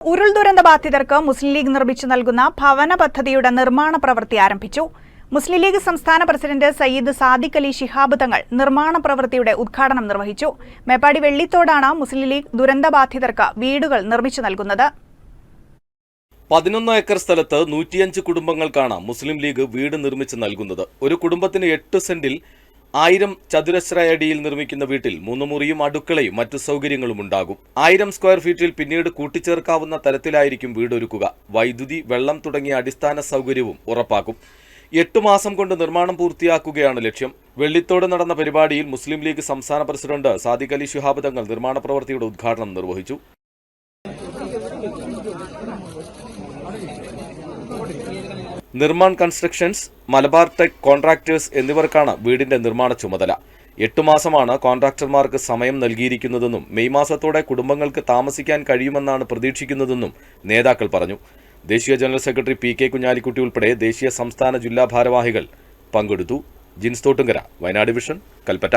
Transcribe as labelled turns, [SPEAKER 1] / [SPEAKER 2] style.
[SPEAKER 1] ഉരുൾ ദുരന്ത ബാധിതർക്ക് മുസ്ലിം ലീഗ് നിർമ്മിച്ചു നൽകുന്ന ഭവന പദ്ധതിയുടെ നിർമ്മാണ പ്രവൃത്തി ആരംഭിച്ചു. മുസ്ലിം ലീഗ് സംസ്ഥാന പ്രസിഡന്റ് സയ്യിദ് സാദിഖ് അലി ശിഹാബ് തങ്ങൾ നിർമ്മാണ പ്രവൃത്തിയുടെ ഉദ്ഘാടനം നിർവഹിച്ചു. മേപ്പാടി വെള്ളിത്തോടാണ് മുസ്ലിം ലീഗ് ദുരന്ത ബാധിതർക്ക് വീടുകൾ നിർമ്മിച്ചു നൽകുന്നത്.
[SPEAKER 2] പതിനൊന്ന് ഏക്കർ സ്ഥലത്ത് നൂറ്റിയഞ്ച് കുടുംബങ്ങൾക്കാണ് മുസ്ലിം ലീഗ് വീട് നിർമ്മിച്ച് നൽകുന്നത്. ഒരു കുടുംബത്തിന് എട്ട് സെന്റിൽ ആയിരം ചതുരശ്ര അടിയിൽ നിർമ്മിക്കുന്ന വീട്ടിൽ മൂന്ന് മുറിയും അടുക്കളയും മറ്റു സൗകര്യങ്ങളും ഉണ്ടാകും. ആയിരം സ്ക്വയർ ഫീറ്റിൽ പിന്നീട് കൂട്ടിച്ചേർക്കാവുന്ന തരത്തിലായിരിക്കും വീടൊരുക്കുക. വൈദ്യുതി വെള്ളം തുടങ്ങിയ അടിസ്ഥാന സൗകര്യവും ഉറപ്പാക്കും. എട്ടു മാസം കൊണ്ട് നിർമ്മാണം പൂർത്തിയാക്കുകയാണ് ലക്ഷ്യം. വെള്ളിത്തോട് നടന്ന പരിപാടിയിൽ മുസ്ലിം ലീഗ് സംസ്ഥാന പ്രസിഡന്റ് സാദിഖ് അലി ശിഹാബ് തങ്ങൾ നിർമ്മാണ പ്രവൃത്തിയുടെ ഉദ്ഘാടനം നിർവഹിച്ചു. Nirman constructions Malabar tech contractors എന്നിവർക്കാണ് വീടിന്റെ നിർമ്മാണ ചുമതല. എട്ടു മാസമാണ് കോൺട്രാക്ടർമാർക്ക് സമയം നൽകിയിരിക്കുന്നതെന്നും മെയ് മാസത്തോടെ കുടുംബങ്ങൾക്ക് താമസിക്കാൻ കഴിയുമെന്നാണ് പ്രതീക്ഷിക്കുന്നതെന്നും നേതാക്കൾ പറഞ്ഞു. ദേശീയ general secretary P K Kunhalikutty ഉൾപ്പെടെ ദേശീയ സംസ്ഥാന ജില്ലാ ഭാരവാഹികൾ പങ്കെടുത്തു. ജിൻസ് തോട്ടുങ്കര വയനാട് ഡിവിഷൻ കൽപ്പറ്റ.